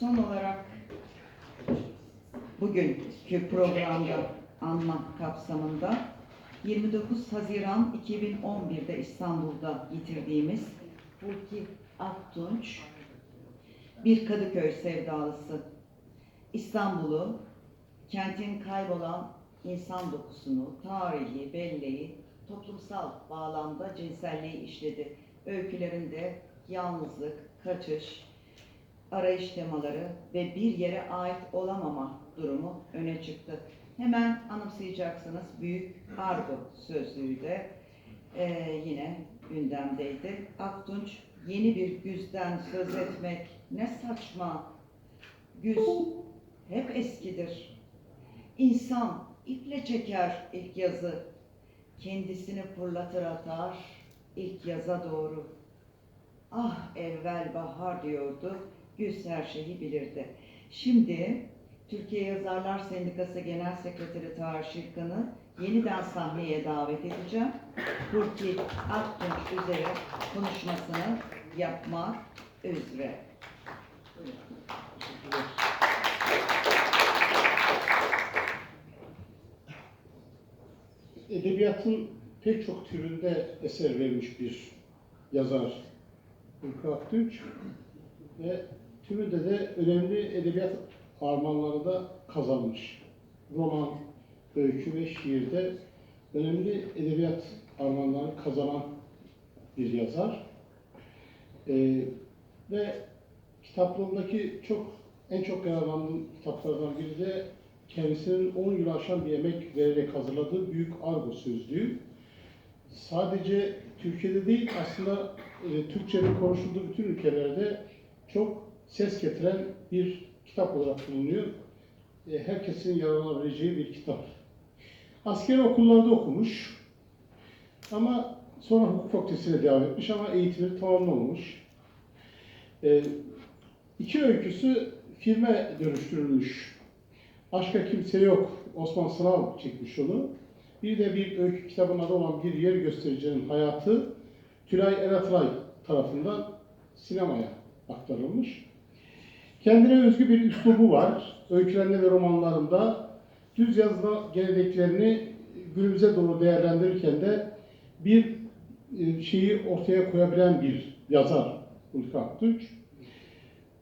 Son olarak bugünkü programda anma kapsamında 29 Haziran 2011'de İstanbul'da yitirdiğimiz Hulki Aktunç bir Kadıköy sevdalısı. İstanbul'u, kentin kaybolan insan dokusunu, tarihi, belleği, toplumsal bağlamda cinselliği işledi. Öykülerinde yalnızlık, kaçış, arayış temaları ve bir yere ait olamama durumu öne çıktı. Hemen anımsayacaksınız Büyük Argo sözlüğü de eee, yine gündemdeydi. Aktunç yeni bir güzden söz etmek ne saçma. Güz hep eskidir. İnsan iple çeker ilk yazı. Kendisini fırlatır atar ilk yaza doğru. Ah evvel bahar diyordu. Güz her şeyi bilirdi. Şimdi Türkiye Yazarlar Sendikası Genel Sekreteri Tahir Şirkan'ı yeniden sahneye davet edeceğim. Burki Aktunç üzere konuşmasını yapmak üzere. Edebiyatın pek çok türünde eser vermiş bir yazar Ülkü Aktunç ve türünde de önemli edebiyat armağanları da kazanmış. Roman, öykü ve şiirde önemli edebiyat armağanları kazanan bir yazar. Ee, ve kitaplığındaki çok en çok yararlandığım kitaplardan biri de kendisinin 10 yıl aşan bir emek vererek hazırladığı Büyük Argo Sözlüğü. Sadece Türkiye'de değil aslında e, Türkçenin konuşulduğu bütün ülkelerde çok ses getiren bir kitap olarak bulunuyor. E, herkesin yararlanabileceği bir kitap. Askeri okullarda okumuş ama sonra hukuk fakültesine devam etmiş ama eğitimi tamamlamamış. E, iki öyküsü filme dönüştürülmüş. Aşka Kimse Yok, Osman Sınav çekmiş onu. Bir de bir öykü kitabının adı olan Bir Yer Göstericinin Hayatı, Tülay Eratray tarafından sinemaya aktarılmış. Kendine özgü bir üslubu var. Öykülerinde ve romanlarında düz yazma geleneklerini günümüze doğru değerlendirirken de bir e, şeyi ortaya koyabilen bir yazar Ulka Aktunç.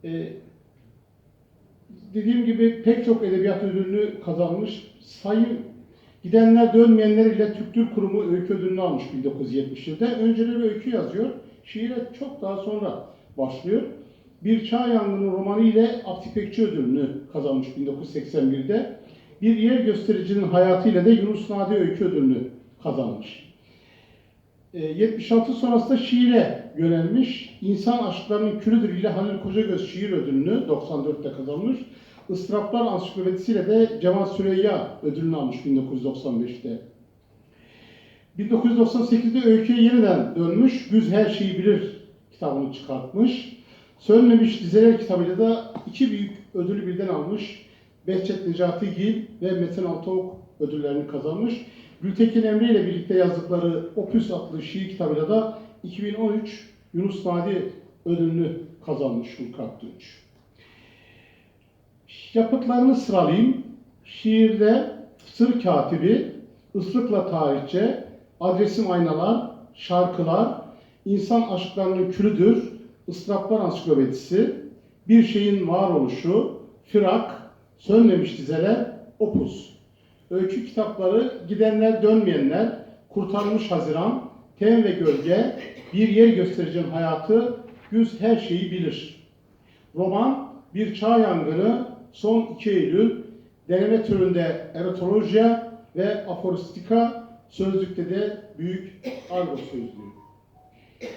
E, dediğim gibi pek çok edebiyat ödülünü kazanmış. Sayın Gidenler Dönmeyenler ile Türk Dil Kurumu öykü ödülünü almış 1970 yılında. Önceleri öykü yazıyor. Şiire çok daha sonra başlıyor. Bir Çağ Yangını romanı ile Abdi Pekçi ödülünü kazanmış 1981'de. Bir Yer Göstericinin hayatı ile de Yunus Nadi öykü ödülünü kazanmış. E, 76 sonrasında şiire yönelmiş. İnsan Aşklarının Külüdür ile Halil Kocagöz şiir ödülünü 94'te kazanmış. Israflar Ansiklopedisiyle de Cemal Süreyya ödülünü almış 1995'te. 1998'de öyküye yeniden dönmüş. Güz Her Şeyi Bilir kitabını çıkartmış. Sönmemiş Dizeler kitabıyla da iki büyük ödülü birden almış. Behçet Necati Gil ve Metin Altıok ödüllerini kazanmış. Gültekin Emre ile birlikte yazdıkları Opus adlı şiir kitabıyla da 2013 Yunus Nadi ödülünü kazanmış Hulk Aktunç. Yapıtlarını sıralayayım. Şiirde Sır Katibi, Islıkla Tarihçe, Adresim Aynalar, Şarkılar, İnsan Aşklarının Külüdür, Israflar Ansiklopedisi, Bir Şeyin Varoluşu, Firak, Sönmemiş Dizeler, Opus. Öykü kitapları Gidenler Dönmeyenler, Kurtarmış Haziran, Ten ve Gölge, Bir Yer Göstericinin Hayatı, Güz Her Şeyi Bilir. Roman Bir Çağ Yangını, Son 2 Eylül, deneme türünde erotolojiya ve aforistika, sözlükte de büyük argo sözlüğü.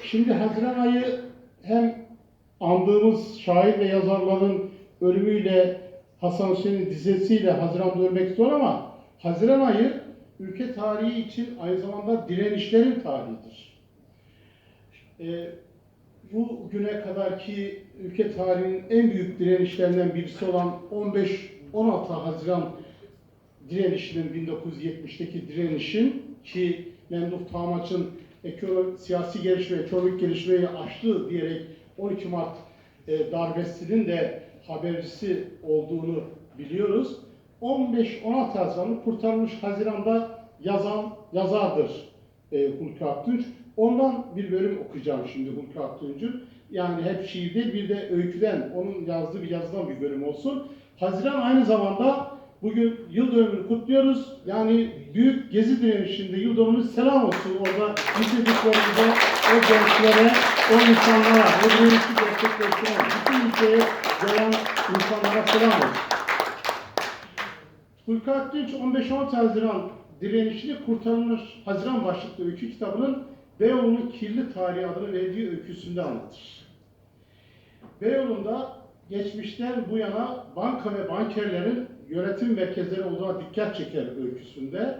Şimdi Haziran ayı hem andığımız şair ve yazarların ölümüyle Hasan Hüseyin'in dizesiyle Haziran'da ölmek zor ama Haziran ayı ülke tarihi için aynı zamanda direnişlerin tarihidir. Ee, bu güne kadarki ülke tarihinin en büyük direnişlerinden birisi olan 15-16 Haziran direnişinin 1970'teki direnişin ki Memduh Tamaç'ın ekonomik, siyasi gelişme, ekonomik gelişmeyi aştı diyerek 12 Mart e, darbesinin de habercisi olduğunu biliyoruz. 15-16 Haziran'ı kurtarmış Haziran'da yazan yazardır e, Hulki Aktunç. Ondan bir bölüm okuyacağım şimdi Hulki Aktunç'un. Yani hep şiir değil bir de öyküden, onun yazdığı bir yazıdan bir bölüm olsun. Haziran aynı zamanda bugün yıl dönümünü kutluyoruz. Yani büyük gezi direnişinde yıl dönümü selam olsun orada bitirdiklerimize, o gençlere, o insanlara, o direnişi gerçekleştiren, bütün ülkeye gelen insanlara selam olsun. Hulki Aktunç 15-16 Haziran direnişini kurtarılmış Haziran başlıklı öykü kitabının Beyoğlu'nun kirli tarihi adını verdiği öyküsünde anlatır. Beyoğlu'nda geçmişten bu yana banka ve bankerlerin yönetim merkezleri olduğuna dikkat çeker öyküsünde.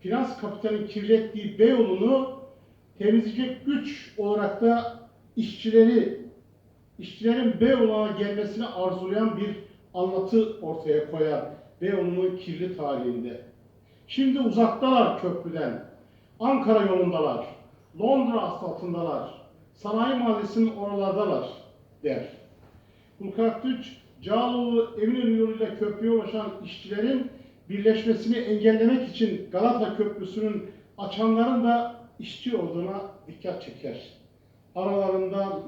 Finans kapitalin kirlettiği Beyoğlu'nu temizleyecek güç olarak da işçileri, işçilerin Beyoğlu'na gelmesini arzulayan bir anlatı ortaya koyar Beyoğlu'nun kirli tarihinde. Şimdi uzaktalar köprüden, Ankara yolundalar, Londra asfaltındalar, sanayi mahallesinin oralardalar der. Hulki Aktunç, Cağaloğlu Eminönü yoluyla köprüye ulaşan işçilerin birleşmesini engellemek için Galata Köprüsü'nün açanların da işçi olduğuna dikkat çeker. Aralarında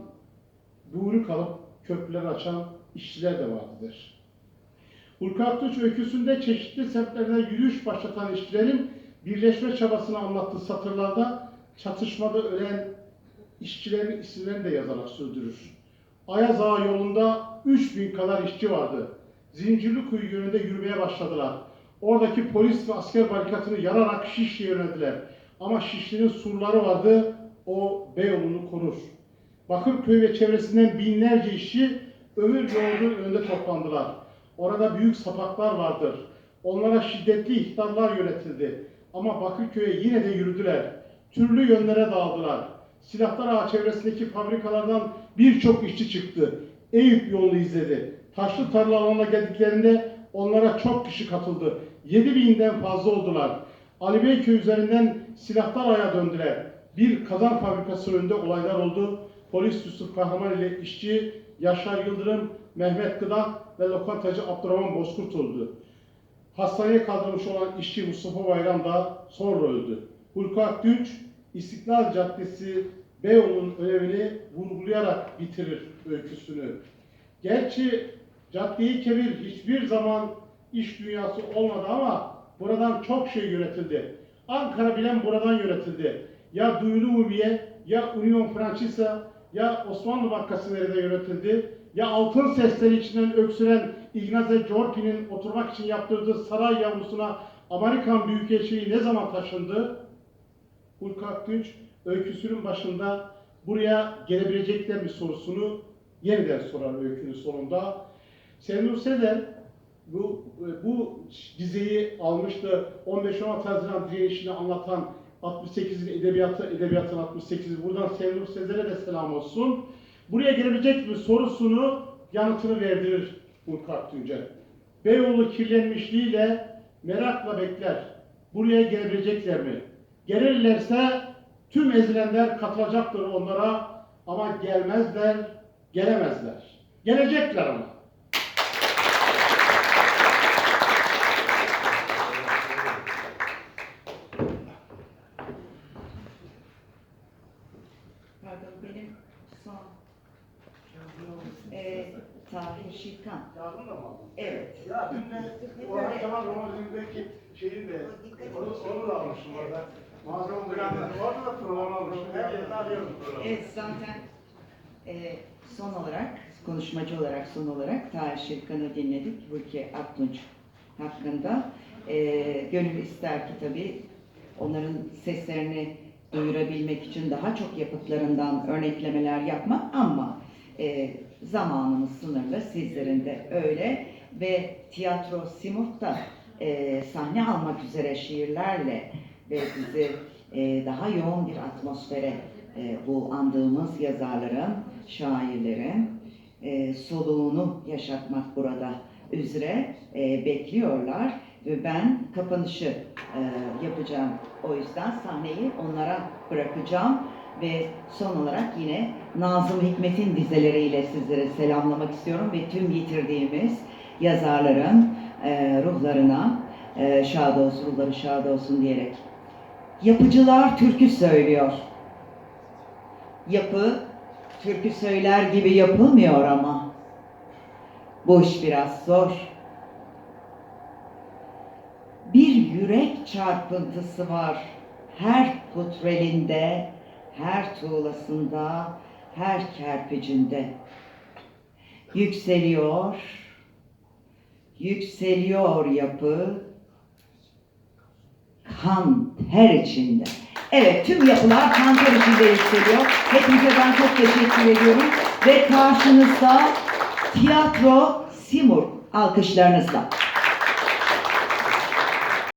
buyruk alıp köprüler açan işçiler de vardır. Hulki Aktunç öyküsünde çeşitli semtlerde yürüyüş başlatan işçilerin birleşme çabasını anlattığı satırlarda çatışmada ölen işçilerin isimlerini de yazarak sürdürür. Ayaz Ağa yolunda 3000 kadar işçi vardı. Zincirlikuyu yönünde yürümeye başladılar. Oradaki polis ve asker barikatını yararak Şişli'ye yöneldiler. Ama Şişli'nin surları vardı, o Beyoğlu'nu korur. Bakırköy ve çevresinden binlerce işçi ömür yolunun önünde toplandılar. Orada büyük sapaklar vardır. Onlara şiddetli ihtarlar yönetildi. Ama Bakırköy'e yine de yürüdüler. Türlü yönlere dağıldılar. Silahlar Ağa çevresindeki fabrikalardan birçok işçi çıktı. Eyüp yolunu izledi. Taşlı tarla alanına geldiklerinde onlara çok kişi katıldı. 7 binden fazla oldular. Ali Beyköy üzerinden silahlar aya döndüler. Bir kazan fabrikası önünde olaylar oldu. Polis Yusuf Kahraman ile işçi Yaşar Yıldırım, Mehmet Gıdak ve lokantacı Abdurrahman Bozkurt oldu. Hastaneye kaldırılmış olan işçi Mustafa Bayram da sonra öldü. Hulki Akgünç, İstiklal Caddesi Beyoğlu'nun önemini vurgulayarak bitirir öyküsünü. Gerçi caddeyi kevir hiçbir zaman iş dünyası olmadı ama buradan çok şey yönetildi. Ankara bilen buradan yönetildi. Ya Duyulu Umumiye, ya Union Francesa, ya Osmanlı Bankası nerede yönetildi, ya altın sesleri içinden öksüren Ignace Jorpi'nin oturmak için yaptırdığı saray yavrusuna Amerikan Büyükelçiliği ne zaman taşındı? Hulki Aktunç öyküsünün başında buraya gelebilecekler mi sorusunu yeniden sorar öykünün sonunda. Senur Sezer bu, bu dizeyi almıştı. 15-16 Haziran direnişini anlatan 68'in edebiyatı, edebiyatın 68'i. Buradan Senur Sezer'e de selam olsun. Buraya gelebilecek mi sorusunu yanıtını verdirir Hulki Aktunç'a. Beyoğlu kirlenmişliğiyle merakla bekler. Buraya gelebilecekler mi? Gelirlerse tüm ezilenler katılacaktır onlara ama gelmezler, gelemezler. Gelecekler ama. Pardon benim son e, Tahir Şirkan. Yardım da mı aldın? Evet. Ya dün de Orhan Kemal Romanya'daki şeyin de onu, onu da almışım orada. Malzeme olarak orada da program almışım. Her yerinde arıyorum programı. Evet zaten e, son olarak, konuşmacı olarak son olarak Tahir Şirkan'ı dinledik. Hulki Aktunç hakkında. E, gönül ister ki tabii onların seslerini duyurabilmek için daha çok yapıtlarından örneklemeler yapmak ama e, zamanımız sınırlı, sizlerin de öyle ve tiyatro Simurg'da e, sahne almak üzere şiirlerle ve bizi e, daha yoğun bir atmosfere e, bu andığımız yazarların, şairlerin e, soluğunu yaşatmak burada üzere e, bekliyorlar ve ben kapanışı e, yapacağım. O yüzden sahneyi onlara bırakacağım Ve son olarak yine Nazım Hikmet'in dizeleriyle sizlere selamlamak istiyorum ve tüm yitirdiğimiz yazarların e, ruhlarına e, şad olsun, ruhları şad olsun diyerek. Yapıcılar türkü söylüyor. Yapı türkü söyler gibi yapılmıyor ama. Bu iş biraz zor. Bir yürek çarpıntısı var her putrelinde, her tuğlasında, her kerpicinde. Yükseliyor, yükseliyor yapı, kan ter içinde. Evet, tüm yapılar kan ter içinde yükseliyor. Hepinize ben çok teşekkür ediyorum. Ve karşınızda tiyatro Simur alkışlarınızla.